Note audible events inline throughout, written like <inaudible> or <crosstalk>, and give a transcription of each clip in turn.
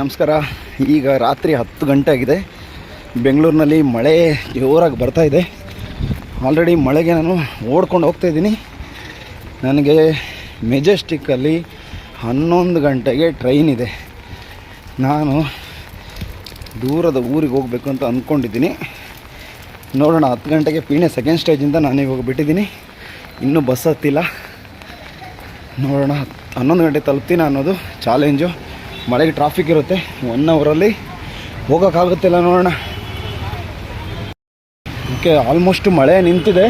ನಮಸ್ಕಾರ. ಈಗ ರಾತ್ರಿ ಹತ್ತು ಗಂಟೆ ಆಗಿದೆ. ಬೆಂಗಳೂರಿನಲ್ಲಿ ಮಳೆ ಜೋರಾಗಿ ಬರ್ತಾ ಇದೆ. ಆಲ್ರೆಡಿ ಮಳೆಗೆ ನಾನು ಓಡ್ಕೊಂಡು ಹೋಗ್ತಾ ಇದ್ದೀನಿ. ನನಗೆ ಮೆಜೆಸ್ಟಿಕ್ಕಲ್ಲಿ ಹನ್ನೊಂದು ಗಂಟೆಗೆ ಟ್ರೈನ್ ಇದೆ. ನಾನು ದೂರದ ಊರಿಗೆ ಹೋಗಬೇಕು ಅಂತ ಅಂದ್ಕೊಂಡಿದ್ದೀನಿ. ನೋಡೋಣ, ಹತ್ತು ಗಂಟೆಗೆ ಪೀಣೆ ಸೆಕೆಂಡ್ ಸ್ಟೇಜಿಂದ ನಾನು ಇವಾಗ ಬಿಟ್ಟಿದ್ದೀನಿ ಇನ್ನೂ ಬಸ್ ಹತ್ತಿಲ್ಲ. ನೋಡೋಣ ಹನ್ನೊಂದು ಗಂಟೆ ತಲುಪ್ತೀನಿ ಅನ್ನೋದು ಚಾಲೆಂಜು ಮಳೆಗೆ ಟ್ರಾಫಿಕ್ ಇರುತ್ತೆ. ಒನ್ ಅವರಲ್ಲಿ ಹೋಗೋಕ್ಕಾಗುತ್ತಿಲ್ಲ ನೋಡೋಣ. ಓಕೆ ಆಲ್ಮೋಸ್ಟ್ ಮಳೆ ನಿಂತಿದೆ.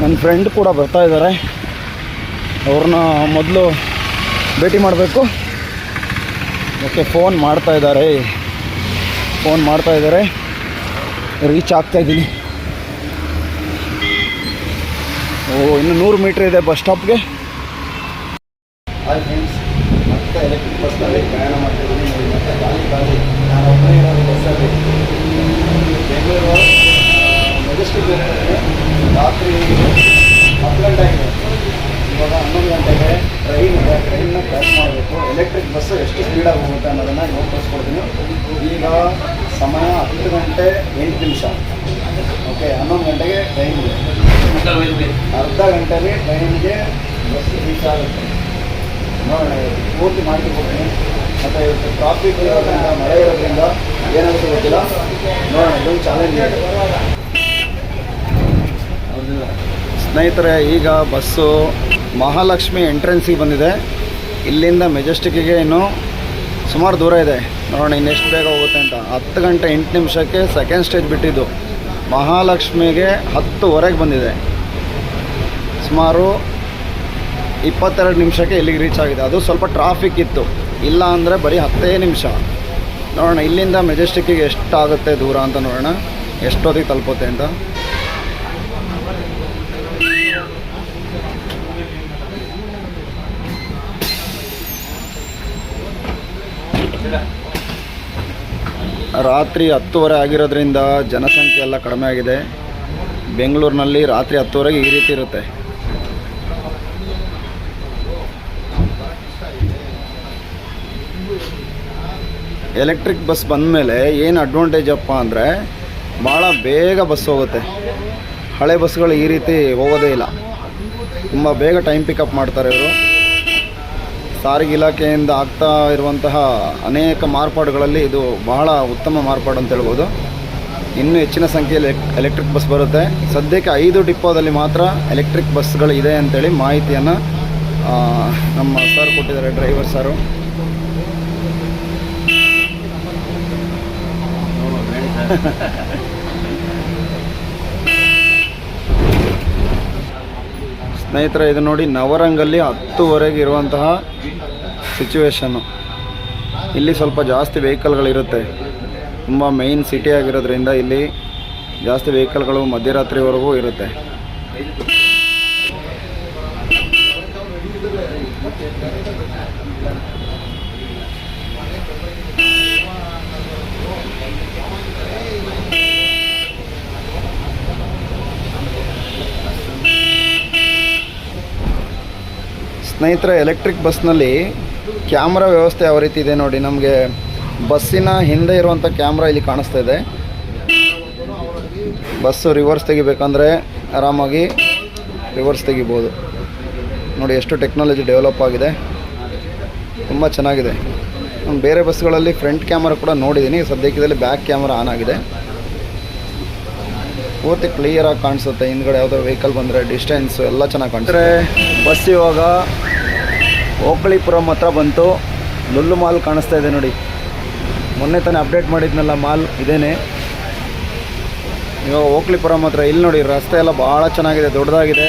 ನನ್ನ ಫ್ರೆಂಡ್ ಕೂಡ ಬರ್ತಾ ಇದ್ದಾರೆ ಅವ್ರನ್ನ ಮೊದಲು ಭೇಟಿ ಮಾಡಬೇಕು. ಓಕೆ ಫೋನ್ ಮಾಡ್ತಾ ಇದ್ದಾರೆ ಫೋನ್ ಮಾಡ್ತಾ ಇದ್ದಾರೆ ರೀಚ್ ಆಗ್ತಾ ಇದ್ದೀನಿ. ಓ, ಇನ್ನು ನೂರು ಮೀಟ್ರ್ ಇದೆ ಬಸ್ ಸ್ಟಾಪ್ಗೆ ಮತ್ತೆ ಎಲೆಕ್ಟ್ರಿಕ್ ಬಸ್ನಲ್ಲಿ ಪ್ರಯಾಣ ಮಾಡ್ತಿದ್ದೀನಿ ನೋಡಿ. ಮತ್ತೆ ಖಾಲಿ ಖಾಲಿ ನಾನು ಒಬ್ಬನೇ ಇರೋದು ಬಸ್ಸಲ್ಲಿ. ಬೆಂಗಳೂರು ಮೆಜೆಸ್ಟಿಕ್ ರಾತ್ರಿ ಹತ್ತು ಗಂಟೆ ಆಗಿದೆ. ಇವಾಗ ಹನ್ನೊಂದು ಗಂಟೆಗೆ ಟ್ರೈನ್ ಇದೆ. ಟ್ರೈನ್ನ ಕ್ಯಾಚ್ ಮಾಡಬೇಕು. ಎಲೆಕ್ಟ್ರಿಕ್ ಬಸ್ ಎಷ್ಟು ಸ್ಪೀಡಾಗಿ ಹೋಗುತ್ತೆ ಅನ್ನೋದನ್ನು ಇವಾಗ ತೋರಿಸ್ಕೊಡ್ತೀನಿ ಈಗ ಸಮಯ ಹತ್ತು ಗಂಟೆ ಎಂಟು ನಿಮಿಷ. ಓಕೆ ಹನ್ನೊಂದು ಗಂಟೆಗೆ ಟ್ರೈನ್ ಇದೆ. ಅರ್ಧ ಗಂಟೆಗೆ ಟ್ರೈನ್ಗೆ ಬಸ್ ರೀಚ್ ಆಗುತ್ತೆ. ಪೂರ್ತಿ ಮಾಡಿ ಹೋಗ್ತೀನಿ ಮತ್ತು ಇವತ್ತು ಟ್ರಾಫಿಕ್ ಇರೋದ್ರಿಂದ, ಮಳೆ ಇರೋದ್ರಿಂದ ಏನಾಗುತ್ತೆ ಗೊತ್ತಿಲ್ಲ. ನೋಡೋಣ ಇದೊಂದು ಚಾಲೆಂಜ್ ಇದೆ. ಸ್ನೇಹಿತರೆ, ಈಗ ಬಸ್ಸು ಮಹಾಲಕ್ಷ್ಮಿ ಎಂಟ್ರೆನ್ಸಿಗೆ ಬಂದಿದೆ. ಇಲ್ಲಿಂದ ಮೆಜೆಸ್ಟಿಕ್ಕಿಗೆ ಇನ್ನು ಸುಮಾರು ದೂರ ಇದೆ. ನೋಡೋಣ ಇನ್ನೆಷ್ಟು ಬೇಗ ಹೋಗುತ್ತೆ ಅಂತ. ಹತ್ತು ಗಂಟೆ ಎಂಟು ನಿಮಿಷಕ್ಕೆ ಸೆಕೆಂಡ್ ಸ್ಟೇಜ್ ಬಿಟ್ಟಿದ್ದು. ಮಹಾಲಕ್ಷ್ಮಿಗೆ ಹತ್ತುವರೆಗೆ ಬಂದಿದೆ. ಸುಮಾರು ಇಪ್ಪತ್ತೆರಡು ನಿಮಿಷಕ್ಕೆ ಇಲ್ಲಿಗೆ ರೀಚ್ ಆಗಿದೆ. ಅದು ಸ್ವಲ್ಪ ಟ್ರಾಫಿಕ್ ಇತ್ತು. ಇಲ್ಲ ಅಂದರೆ ಬರೀ ಹತ್ತೇ ನಿಮಿಷ. ನೋಡೋಣ, ಇಲ್ಲಿಂದ ಮೆಜೆಸ್ಟಿಕ್ಕಿಗೆ ಎಷ್ಟಾಗುತ್ತೆ ದೂರ ಅಂತ ನೋಡೋಣ. ಎಷ್ಟೊತ್ತಿಗೆ ತಲುಪುತ್ತೆ ಅಂತ. ರಾತ್ರಿ ಹತ್ತುವರೆ ಆಗಿರೋದ್ರಿಂದ ಜನಸಂಖ್ಯೆ ಎಲ್ಲ ಕಡಿಮೆ ಆಗಿದೆ. ಬೆಂಗಳೂರಿನಲ್ಲಿ ರಾತ್ರಿ ಹತ್ತುವರೆಗೆ ಈ ರೀತಿ ಇರುತ್ತೆ. ಎಲೆಕ್ಟ್ರಿಕ್ ಬಸ್ ಬಂದಮೇಲೆ ಏನು ಅಡ್ವಾಂಟೇಜ್ ಅಪ್ಪ ಅಂದರೆ ಭಾಳ ಬೇಗ ಬಸ್ ಹೋಗುತ್ತೆ. ಹಳೆ ಬಸ್ಗಳು ಈ ರೀತಿ ಹೋಗೋದೇ ಇಲ್ಲ. ತುಂಬ ಬೇಗ ಟೈಮ್ ಪಿಕಪ್ ಮಾಡ್ತಾರೆ ಇವರು. ಸಾರಿಗೆ ಇಲಾಖೆಯಿಂದ ಆಗ್ತಾ ಇರುವಂತಹ ಅನೇಕ ಮಾರ್ಪಾಡುಗಳಲ್ಲಿ ಇದು ಬಹಳ ಉತ್ತಮ ಮಾರ್ಪಾಡು ಅಂತ ಹೇಳ್ಬೋದು. ಇನ್ನೂ ಹೆಚ್ಚಿನ ಸಂಖ್ಯೆಯಲ್ಲಿ ಎಲೆಕ್ಟ್ರಿಕ್ ಬಸ್ ಬರುತ್ತೆ. ಸದ್ಯಕ್ಕೆ ಐದು ಡಿಪ್ಪೋದಲ್ಲಿ ಮಾತ್ರ ಎಲೆಕ್ಟ್ರಿಕ್ ಬಸ್ಗಳು ಇದೆ ಅಂತೇಳಿ ಮಾಹಿತಿಯನ್ನು ನಮ್ಮ ಸರ್ ಕೊಟ್ಟಿದ್ದಾರೆ ಡ್ರೈವರ್ ಸರು <laughs> ಸ್ನೇಹಿತರೆ, ಇದು ನೋಡಿ ನವರಂಗಲ್ಲಿ ಹತ್ತುವರೆಗೆ ಇರುವಂತಹ ಸಿಚುವೇಶನ್ನು ಇಲ್ಲಿ ಸ್ವಲ್ಪ ಜಾಸ್ತಿ ವೆಹಿಕಲ್ಗಳಿರುತ್ತೆ ತುಂಬ ಮೇಯ್ನ್ ಸಿಟಿ ಆಗಿರೋದ್ರಿಂದ ಇಲ್ಲಿ ಜಾಸ್ತಿ ವೆಹಿಕಲ್ಗಳು ಮಧ್ಯರಾತ್ರಿವರೆಗೂ ಇರುತ್ತೆ. ಸ್ನೇಹಿತರೆ ಎಲೆಕ್ಟ್ರಿಕ್ ಬಸ್ನಲ್ಲಿ ಕ್ಯಾಮ್ರಾ ವ್ಯವಸ್ಥೆ ಯಾವ ರೀತಿ ಇದೆ ನೋಡಿ. ನಮಗೆ ಬಸ್ಸಿನ ಹಿಂದೆ ಇರುವಂಥ ಕ್ಯಾಮ್ರಾ ಇಲ್ಲಿ ಕಾಣಿಸ್ತಾ ಇದೆ. ಬಸ್ಸು ರಿವರ್ಸ್ ತೆಗಿಬೇಕಂದ್ರೆ ಆರಾಮಾಗಿ ರಿವರ್ಸ್ ತೆಗಿಬೋದು. ನೋಡಿ ಎಷ್ಟು ಟೆಕ್ನಾಲಜಿ ಡೆವಲಪ್ ಆಗಿದೆ. ತುಂಬ ಚೆನ್ನಾಗಿದೆ. ನಾನು ಬೇರೆ ಬಸ್ಗಳಲ್ಲಿ ಫ್ರಂಟ್ ಕ್ಯಾಮ್ರಾ ಕೂಡ ನೋಡಿದ್ದೀನಿ ಸದ್ಯಕ್ಕೆ ಬ್ಯಾಕ್ ಕ್ಯಾಮ್ರಾ ಆನ್ ಆಗಿದೆ. ಪೂರ್ತಿ ಕ್ಲಿಯರಾಗಿ ಕಾಣಿಸುತ್ತೆ. ಹಿಂದ್ಗಡೆ ಯಾವ್ದಾದ್ರು ವೆಹಿಕಲ್ ಬಂದರೆ ಡಿಸ್ಟೆನ್ಸ್ ಎಲ್ಲ ಚೆನ್ನಾಗಿ ಕಾಣಿಸ್ತಾರೆ ಬಸ್ ಇವಾಗ ಓಕಳಿಪುರಂ ಹತ್ರ ಬಂತು. ಲುಲ್ಲು ಮಾಲ್ ಕಾಣಿಸ್ತಾ ಇದೆ ನೋಡಿ. ಮೊನ್ನೆ ತಾನೇ ಅಪ್ಡೇಟ್ ಮಾಡಿದ್ನಲ್ಲ ಮಾಲ್ ಇದೇನೆ. ಇವಾಗ ಓಕ್ಲಿಪುರಂ ಹತ್ರ ಇಲ್ಲಿ ನೋಡಿ ರಸ್ತೆ ಎಲ್ಲ ಭಾಳ ಚೆನ್ನಾಗಿದೆ ದೊಡ್ಡದಾಗಿದೆ.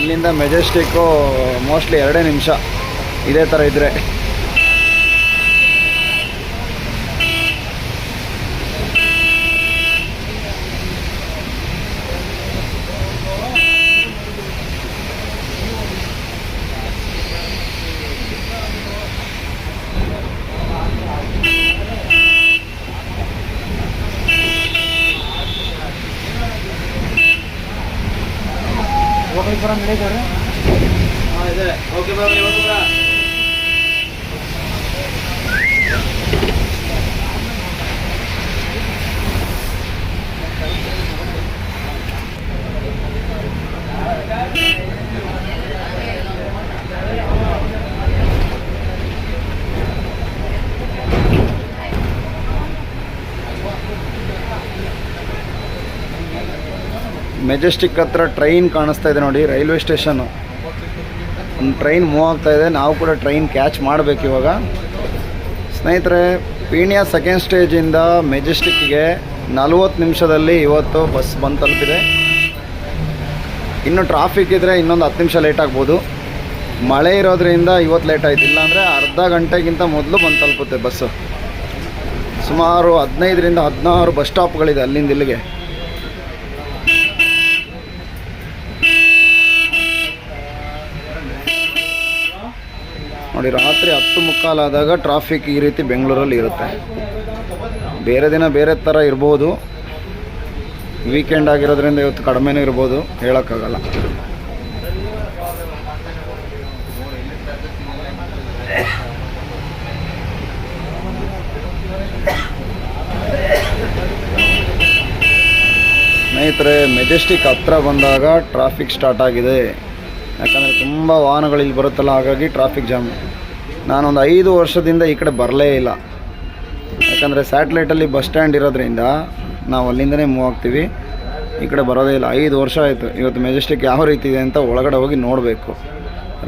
ಇಲ್ಲಿಂದ ಮೆಜೆಸ್ಟಿಕ್ಕು ಮೋಸ್ಟ್ಲಿ ಎರಡೇ ನಿಮಿಷ. ಇದೇ ಥರ ಇದ್ದರೆ ಹೋಗ್ಲಿಕ್ಕೆ ಬರೋ ಇದೆ. ಓಕೆ ಬಾಬು ನೀವು ಮೆಜೆಸ್ಟಿಕ್ ಹತ್ರ ಟ್ರೈನ್ ಕಾಣಿಸ್ತಾ ಇದೆ ನೋಡಿ ರೈಲ್ವೆ ಸ್ಟೇಷನ್ನು ಒಂದು ಟ್ರೈನ್ ಮೂವ್ ಆಗ್ತಾ ಇದೆ, ನಾವು ಕೂಡ ಟ್ರೈನ್ ಕ್ಯಾಚ್ ಮಾಡಬೇಕು ಇವಾಗ. ಸ್ನೇಹಿತರೆ, ಪೀಣ್ಯ ಸೆಕೆಂಡ್ ಸ್ಟೇಜಿಂದ ಮೆಜೆಸ್ಟಿಕ್ಗೆ ನಲ್ವತ್ತು ನಿಮಿಷದಲ್ಲಿ ಇವತ್ತು ಬಸ್ ಬಂದು ತಲುಪಿದೆ. ಇನ್ನು ಟ್ರಾಫಿಕ್ ಇದ್ದರೆ ಇನ್ನೊಂದು ಹತ್ತು ನಿಮಿಷ ಲೇಟ್ ಆಗ್ಬೋದು. ಮಳೆ ಇರೋದ್ರಿಂದ ಇವತ್ತು ಲೇಟ್ ಆಯ್ತು. ಇಲ್ಲಾಂದರೆ ಅರ್ಧ ಗಂಟೆಗಿಂತ ಮೊದಲು ಬಂದು ತಲುಪುತ್ತೆ ಬಸ್ಸು ಸುಮಾರು ಹದಿನೈದರಿಂದ ಹದಿನಾರು ಬಸ್ ಸ್ಟಾಪ್ಗಳಿದೆ ಅಲ್ಲಿಂದ ಇಲ್ಲಿಗೆ. ನೋಡಿ, ರಾತ್ರಿ ಹತ್ತು ಮುಕ್ಕಾಲಾದಾಗ ಟ್ರಾಫಿಕ್ ಈ ರೀತಿ ಬೆಂಗಳೂರಲ್ಲಿ ಇರುತ್ತೆ. ಬೇರೆ ದಿನ ಬೇರೆ ಥರ ಇರ್ಬೋದು. ವೀಕೆಂಡ್ ಆಗಿರೋದ್ರಿಂದ ಇವತ್ತು ಕಡಿಮೆನೂ ಇರ್ಬೋದು, ಹೇಳೋಕ್ಕಾಗಲ್ಲ. ಸ್ನೇಹಿತರೆ ಮೆಜೆಸ್ಟಿಕ್ ಹತ್ರ ಬಂದಾಗ ಟ್ರಾಫಿಕ್ ಸ್ಟಾರ್ಟ್ ಆಗಿದೆ. ಯಾಕಂದರೆ ತುಂಬ ವಾಹನಗಳು ಇಲ್ಲಿ ಬರುತ್ತಲ್ಲ, ಹಾಗಾಗಿ ಟ್ರಾಫಿಕ್ ಜಾಮ್ ನಾನೊಂದು ಐದು ವರ್ಷದಿಂದ ಈ ಕಡೆ ಬರಲೇ ಇಲ್ಲ. ಯಾಕಂದರೆ ಸ್ಯಾಟ್ಲೈಟಲ್ಲಿ ಬಸ್ ಸ್ಟ್ಯಾಂಡ್ ಇರೋದ್ರಿಂದ ನಾವು ಅಲ್ಲಿಂದನೇ ಮೂವ್ ಆಗ್ತೀವಿ. ಈ ಕಡೆ ಬರೋದೇ ಇಲ್ಲ. ಐದು ವರ್ಷ ಆಯಿತು. ಇವತ್ತು ಮೆಜೆಸ್ಟಿಕ್ ಯಾವ ರೀತಿ ಇದೆ ಅಂತ ಒಳಗಡೆ ಹೋಗಿ ನೋಡಬೇಕು.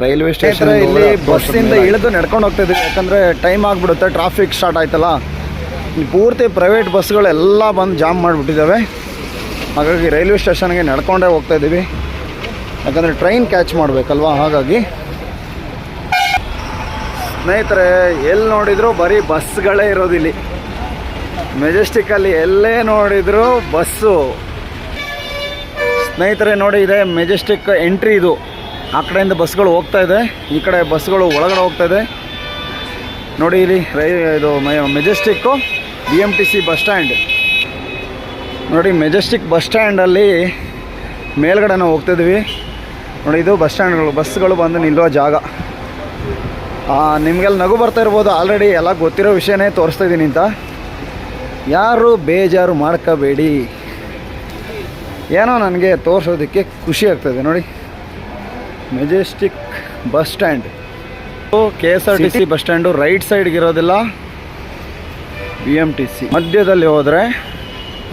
ರೈಲ್ವೆ ಸ್ಟೇಷನ್ ಇಲ್ಲಿ ಬಸ್ಸಿಂದ ಇಳಿದು ನಡ್ಕೊಂಡು ಹೋಗ್ತಾ ಇದ್ದೀವಿ. ಯಾಕಂದರೆ ಟೈಮ್ ಆಗಿಬಿಡುತ್ತೆ ಟ್ರಾಫಿಕ್ ಸ್ಟಾರ್ಟ್ ಆಯ್ತಲ್ಲ. ಪೂರ್ತಿ ಪ್ರೈವೇಟ್ ಬಸ್ಗಳೆಲ್ಲ ಬಂದು ಜಾಮ್ ಮಾಡಿಬಿಟ್ಟಿದ್ದಾವೆ. ಹಾಗಾಗಿ ರೈಲ್ವೆ ಸ್ಟೇಷನ್ಗೆ ನಡ್ಕೊಂಡೇ ಹೋಗ್ತಾ ಇದ್ದೀವಿ. ಯಾಕಂದರೆ ಟ್ರೈನ್ ಕ್ಯಾಚ್ ಮಾಡಬೇಕಲ್ವಾ? ಹಾಗಾಗಿ ಸ್ನೇಹಿತರೆ ಎಲ್ಲಿ ನೋಡಿದ್ರು ಬರೀ ಬಸ್ಗಳೇ ಇರೋದಿಲ್ಲಿ. ಮೆಜೆಸ್ಟಿಕ್ಕಲ್ಲಿ ಎಲ್ಲೇ ನೋಡಿದ್ರು ಬಸ್ಸು. ಸ್ನೇಹಿತರೆ, ನೋಡಿ ಇದೆ, ಮೆಜೆಸ್ಟಿಕ್ ಎಂಟ್ರಿ ಇದು. ಆ ಕಡೆಯಿಂದ ಬಸ್ಗಳು ಹೋಗ್ತಾ ಇದೆ. ಈ ಕಡೆ ಬಸ್ಗಳು ಒಳಗಡೆ ಹೋಗ್ತಾ ಇದೆ. ನೋಡಿ ಇಲ್ಲಿ, ರೈ, ಇದು Majestic, B M T C bus stand. ನೋಡಿ, ಮೆಜೆಸ್ಟಿಕ್ ಬಸ್ ಸ್ಟ್ಯಾಂಡಲ್ಲಿ ಮೇಲ್ಗಡೆ ನಾವು ಹೋಗ್ತಿದ್ವಿ ನೋಡಿ, ಇದು ಬಸ್ ಸ್ಟ್ಯಾಂಡ್ಗಳು, ಬಸ್ಗಳು ಬಂದು ನಿಲ್ಲುವ ಜಾಗ. ನಿಮಗೆಲ್ಲ ನಗು ಬರ್ತಾ ಇರ್ಬೋದು ಆಲ್ರೆಡಿ ಎಲ್ಲ ಗೊತ್ತಿರೋ ವಿಷಯನೇ ತೋರಿಸ್ತಾ ಇದ್ದೀನಿ ಅಂತ. ಯಾರು ಬೇಜಾರು ಮಾಡ್ಕೋಬೇಡಿ. ಏನೋ ನನಗೆ ತೋರಿಸೋದಕ್ಕೆ ಖುಷಿ ಆಗ್ತದೆ ನೋಡಿ. Majestic bus stand K S R T C bus stand right ಸೈಡ್ಗೆ ಇರೋದಿಲ್ಲ. ಬಿ ಎಂ ಟಿ ಸಿ ಮಧ್ಯದಲ್ಲಿ ಹೋದರೆ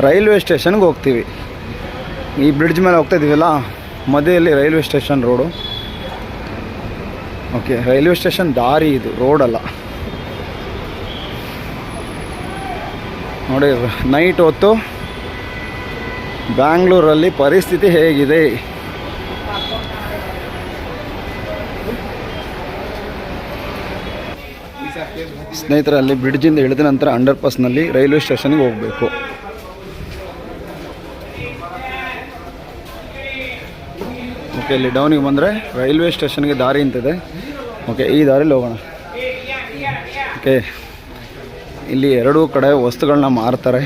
ರೈಲ್ವೆ ಸ್ಟೇಷನ್ಗೆ ಹೋಗ್ತೀವಿ. ಈ ಬ್ರಿಡ್ಜ್ ಮೇಲೆ ಹೋಗ್ತಾ ಇದೀವಲ್ಲ ಮಧ್ಯದಲ್ಲಿ railway station road okay, railway station ದಾರಿ ಇದು, ರೋಡಲ್ಲ. ನೋಡಿ, ನೈಟ್ ಹೊತ್ತು ಬ್ಯಾಂಗ್ಳೂರಲ್ಲಿ ಪರಿಸ್ಥಿತಿ ಹೇಗಿದೆ? ಸ್ನೇಹಿತರಲ್ಲಿ ಬ್ರಿಡ್ಜಿಂದ ಇಳಿದ ನಂತರ ಅಂಡರ್ ಪಾಸ್ನಲ್ಲಿ ರೈಲ್ವೆ ಸ್ಟೇಷನ್ಗೆ ಹೋಗಬೇಕು. ಓಕೆ ಇಲ್ಲಿ ಡೌನಿಗೆ ಬಂದರೆ ರೈಲ್ವೆ ಸ್ಟೇಷನ್ಗೆ ದಾರಿ ಅಂತಿದೆ ಓಕೆ ಈ ದಾರಿಲಿ ಹೋಗೋಣ. ಓಕೆ ಇಲ್ಲಿ ಎರಡೂ ಕಡೆ ವಸ್ತುಗಳನ್ನ ಮಾರ್ತಾರೆ.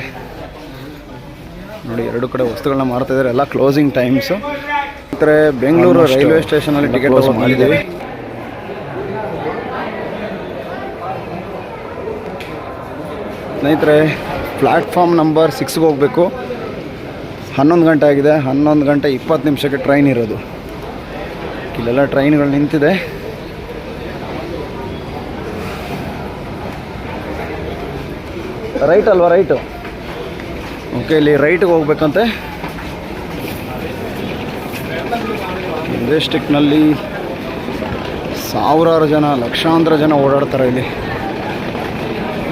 ನೋಡಿ ಎರಡು ಕಡೆ ವಸ್ತುಗಳನ್ನ ಮಾರ್ತಾ ಇದ್ದಾರೆ ಎಲ್ಲ ಕ್ಲೋಸಿಂಗ್ ಟೈಮ್ಸು ಸ್ನೇಹಿತರೆ ಬೆಂಗಳೂರು ರೈಲ್ವೆ ಸ್ಟೇಷನಲ್ಲಿ ಟಿಕೆಟ್ ಮಾಡಿದ್ದೀವಿ. ಸ್ನೇಹಿತರೆ ಪ್ಲ್ಯಾಟ್ಫಾರ್ಮ್ ನಂಬರ್ ಸಿಕ್ಸ್ಗೆ ಹೋಗಬೇಕು. ಹನ್ನೊಂದು ಗಂಟೆ ಆಗಿದೆ ಹನ್ನೊಂದು ಗಂಟೆ ಇಪ್ಪತ್ತು ನಿಮಿಷಕ್ಕೆ ಟ್ರೈನ್ ಇರೋದು. ಇಲ್ಲೆಲ್ಲ ಟ್ರೈನ್ಗಳು ನಿಂತಿದೆ. ರೈಟ್ ಅಲ್ವಾ ರೈಟು ಓಕೆ ಇಲ್ಲಿ ರೈಟ್ಗೆ ಹೋಗ್ಬೇಕಂತೆ. ಡಿಸ್ಟಿಕ್ನಲ್ಲಿ ಸಾವಿರಾರು ಜನ, ಲಕ್ಷಾಂತರ ಜನ ಓಡಾಡ್ತಾರೆ ಇಲ್ಲಿ.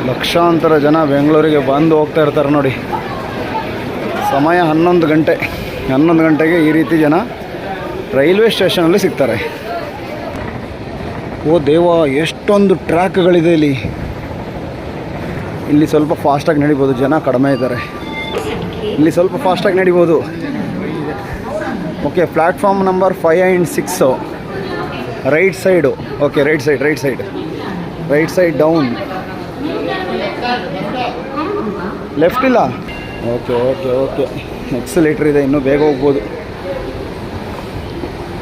ಲಕ್ಷಾಂತರ ಜನ ಬೆಂಗಳೂರಿಗೆ ಬಂದು ಹೋಗ್ತಾ ಇರ್ತಾರೆ ನೋಡಿ. ಸಮಯ ಹನ್ನೊಂದು ಗಂಟೆ. ಹನ್ನೊಂದು ಗಂಟೆಗೆ ಈ ರೀತಿ ಜನ ರೈಲ್ವೆ ಸ್ಟೇಷನಲ್ಲಿ ಸಿಗ್ತಾರೆ. ಓ ದೇವ, ಎಷ್ಟೊಂದು ಟ್ರ್ಯಾಕ್ಗಳಿದೆ ಇಲ್ಲಿ. ಇಲ್ಲಿ ಸ್ವಲ್ಪ ಫಾಸ್ಟಾಗಿ ನಡಿಬೋದು, ಜನ ಕಡಿಮೆ ಇದ್ದಾರೆ. ಇಲ್ಲಿ ಸ್ವಲ್ಪ ಫಾಸ್ಟಾಗಿ ನಡಿಬೋದು. Okay platform number five and six. Right side. Okay, right side right side. Right side down. Left ಇಲ್ಲ? Okay okay okay. ಎಕ್ಸಲೇಟ್ರ್ ಇದೆ, ಇನ್ನೂ ಬೇಗ ಹೋಗ್ಬೋದು.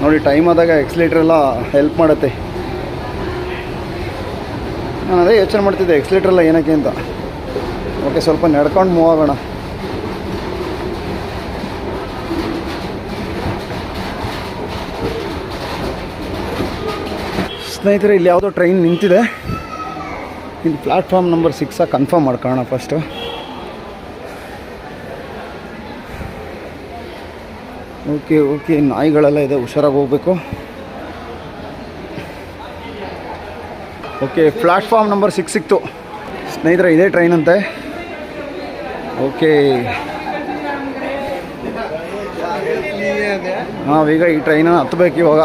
ನೋಡಿ ಟೈಮ್ ಆದಾಗ ಎಲ್ಲ ಹೆಲ್ಪ್ ಮಾಡುತ್ತೆ. ನಾನು ಅದೇ ಯೋಚನೆ ಮಾಡ್ತಿದ್ದೆ ಎಕ್ಸ್ಲೇಟ್ರೆಲ್ಲ ಏನಕ್ಕೆ ಅಂತ. ಓಕೆ ಸ್ವಲ್ಪ ನಡ್ಕೊಂಡು ಮೂವ್ ಆಗೋಣ. ಸ್ನೇಹಿತರೆ, ಇಲ್ಲಿ ಯಾವುದೋ ಟ್ರೈನ್ ನಿಂತಿದೆ. ಇಲ್ಲಿ ಪ್ಲ್ಯಾಟ್ಫಾರ್ಮ್ ನಂಬರ್ ಸಿಕ್ಸಾಗಿ ಕನ್ಫರ್ಮ್ ಮಾಡ್ಕೊಳ್ಳೋಣ ಫಸ್ಟು ಓಕೆ ಓಕೆ, ನಾಯಿಗಳೆಲ್ಲ ಇದೆ, ಹುಷಾರಾಗಿ ಹೋಗ್ಬೇಕು. ಓಕೆ ಪ್ಲ್ಯಾಟ್ಫಾರ್ಮ್ ನಂಬರ್ ಸಿಕ್ಸ್ ಸಿಕ್ತು. ಸ್ನೇಹಿತರೆ, ಇದೇ ಟ್ರೈನ್ ಅಂತೆ. ಓಕೆ. ನಾವೀಗ ಈ ಟ್ರೈನನ್ನು ಹತ್ತಬೇಕು ಇವಾಗ.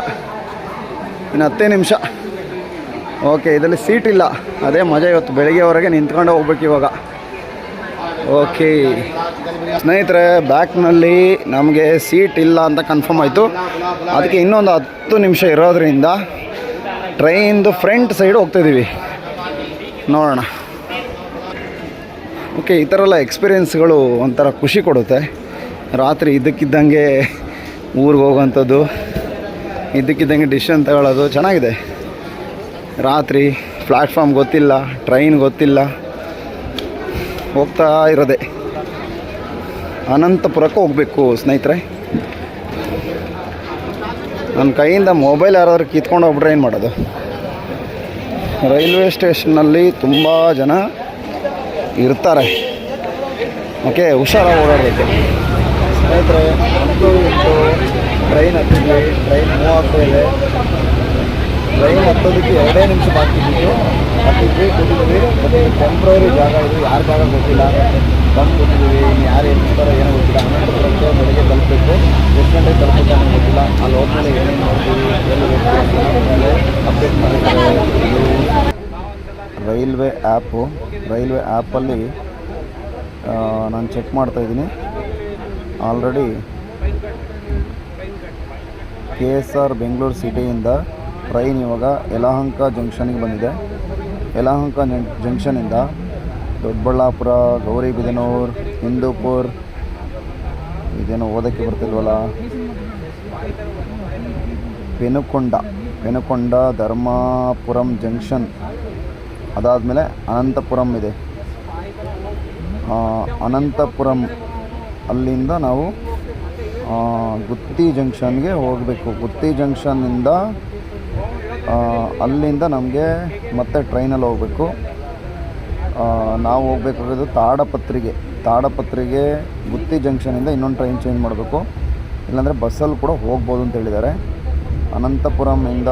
ಇನ್ನು ಹತ್ತೇ ನಿಮಿಷ. ಓಕೆ, ಇದರಲ್ಲಿ ಸೀಟ್ ಇಲ್ಲ. ಅದೇ ಮಜಾ ಇವತ್ತು ಬೆಳಗ್ಗೆವರೆಗೆ ನಿಂತ್ಕೊಂಡು ಹೋಗ್ಬೇಕು ಇವಾಗ. ಓಕೆ. ಸ್ನೇಹಿತರೆ, ಬ್ಯಾಕ್ನಲ್ಲಿ ನಮಗೆ ಸೀಟ್ ಇಲ್ಲ ಅಂತ ಕನ್ಫರ್ಮ್ ಆಯಿತು. ಅದಕ್ಕೆ ಇನ್ನೊಂದು ಹತ್ತು ನಿಮಿಷ ಇರೋದ್ರಿಂದ ಟ್ರೈನ್ದು ಫ್ರಂಟ್ ಸೈಡ್ ಹೋಗ್ತಿದ್ದೀವಿ ನೋಡೋಣ. ಓಕೆ ಈ ಥರ ಎಲ್ಲ ಎಕ್ಸ್ಪೀರಿಯೆನ್ಸ್ಗಳು ಒಂಥರ ಖುಷಿ ಕೊಡುತ್ತೆ. ರಾತ್ರಿ ಇದ್ದಕ್ಕಿದ್ದಂಗೆ ಊರಿಗೆ ಹೋಗೋವಂಥದ್ದು, ಇದ್ದಕ್ಕಿದ್ದಂಗೆ ಡಿಸಿಷನ್ ತಗೊಳ್ಳೋದು ಚೆನ್ನಾಗಿದೆ. ರಾತ್ರಿ ಪ್ಲ್ಯಾಟ್ಫಾರ್ಮ್ ಗೊತ್ತಿಲ್ಲ ಟ್ರೈನ್ ಗೊತ್ತಿಲ್ಲ, ಹೋಗ್ತಾ ಇರೋದೆ. ಅನಂತಪುರಕ್ಕೆ ಹೋಗಬೇಕು, ಸ್ನೇಹಿತರೆ. ನನ್ನ ಕೈಯಿಂದ ಮೊಬೈಲ್ ಯಾರಾದರೂ ಕಿತ್ಕೊಂಡು ಹೋಗ್ಬಿಟ್ರೆ ಏನು ಮಾಡೋದು? ರೈಲ್ವೆ ಸ್ಟೇಷನ್ನಲ್ಲಿ ತುಂಬ ಜನ ಇರ್ತಾರೆ. ಓಕೆ, ಹುಷಾರಾಗಿ ಓಡಾಡಬೇಕು. ಸ್ನೇಹಿತರೆ ಟ್ರೈನ್ ಹತ್ತಿದ್ವಿ ಟ್ರೈನ್ ಮೂವ್ ಆಗ್ತಾ ಇದೆ. ಟ್ರೈನ್ ಹತ್ತೋದಕ್ಕೆ ಎರಡೇ ನಿಮಿಷ ಬಾಕಿ ಹತ್ತಿದ್ವಿ, ಕೂತಿದ್ವಿ. ಮತ್ತು ಟೆಂಪ್ರರಿ ಜಾಗ ಇದು, ಯಾರ ಜಾಗ ಗೊತ್ತಿಲ್ಲ. ಬಂದು ಇನ್ನು ಯಾರು ಎಲ್ಲಿರ್ತಾರೋ ಏನೋ ಗೊತ್ತಿಲ್ಲ. ಅನಂತಪುರಕ್ಕೆ ಬೆಳಗ್ಗೆ ತಲುಪಬೇಕು ಎಷ್ಟು ಗಂಟೆಗೆ ತಲುಪಬೇಕು ಅನ್ನೋ ಗೊತ್ತಿಲ್ಲ. ಅಲ್ಲಿ ಹೋದ್ಮೇಲೆ ಏನೇನು ಮಾಡ್ತೀವಿ, ಎಲ್ಲಿ ಹೋಗ್ತೀವಿ ಅಪ್ಡೇಟ್ ಮಾಡಿದ್ದಾರೆ ರೈಲ್ವೆ ಆ್ಯಪು ರೈಲ್ವೆ ಆ್ಯಪಲ್ಲಿ ನಾನು ಚೆಕ್ ಮಾಡ್ತಾಯಿದ್ದೀನಿ already K S R Bengaluru ಸಿಟಿಯಿಂದ train ಇವಾಗ ಯಲಹಂಕ ಜಂಕ್ಷನಿಗೆ ಬಂದಿದೆ. ಯಲಹಂಕ ಜಂಕ್ಷನಿಂದ ದೊಡ್ಡಬಳ್ಳಾಪುರ ಗೌರಿಬಿದನೂರು ಹಿಂದೂಪುರ್. ಇದೇನೋ ಓದೋಕ್ಕೆ ಬರ್ತಿಲ್ವಲ್ಲ ಪೆನುಕೊಂಡ ಪೆನುಕೊಂಡ ಧರ್ಮಾಪುರಂ ಜಂಕ್ಷನ್. ಅದಾದಮೇಲೆ ಅನಂತಪುರಂ ಇದೆ. ಅನಂತಪುರಂ ಅಲ್ಲಿಂದ ನಾವು ಗುತ್ತಿ ಜಂಕ್ಷನ್ಗೆ ಹೋಗಬೇಕು. ಗುತ್ತಿ ಜಂಕ್ಷನ್ನಿಂದ ಅಲ್ಲಿಂದ ನಮಗೆ ಮತ್ತೆ ಟ್ರೈನಲ್ಲಿ ಹೋಗಬೇಕು. ನಾವು ಹೋಗ್ಬೇಕಾಗಿರೋದು ತಾಡಪತ್ರಿಗೆ. ತಾಡಪತ್ರಿಗೆ ಗುತ್ತಿ ಜಂಕ್ಷನಿಂದ ಇನ್ನೊಂದು ಟ್ರೈನ್ ಚೇಂಜ್ ಮಾಡಬೇಕು. ಇಲ್ಲಾಂದರೆ ಬಸ್ಸಲ್ಲಿ ಕೂಡ ಹೋಗ್ಬೋದು ಅಂತ ಹೇಳಿದ್ದಾರೆ. ಅನಂತಪುರಮಿಂದ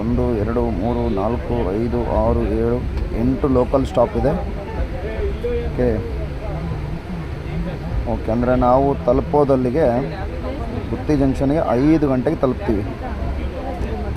ಒಂದು, ಎರಡು, ಮೂರು, ನಾಲ್ಕು, ಐದು, ಆರು, ಏಳು, ಎಂಟು ಲೋಕಲ್ ಸ್ಟಾಪ್ ಇದೆ. ಓಕೆ. ಓಕೆ, ಅಂದರೆ ನಾವು ತಲುಪೋದಲ್ಲಿಗೆ ಗುತ್ತಿ ಜಂಕ್ಷನ್ಗೆ ಐದು ಗಂಟೆಗೆ ತಲುಪ್ತೀವಿ.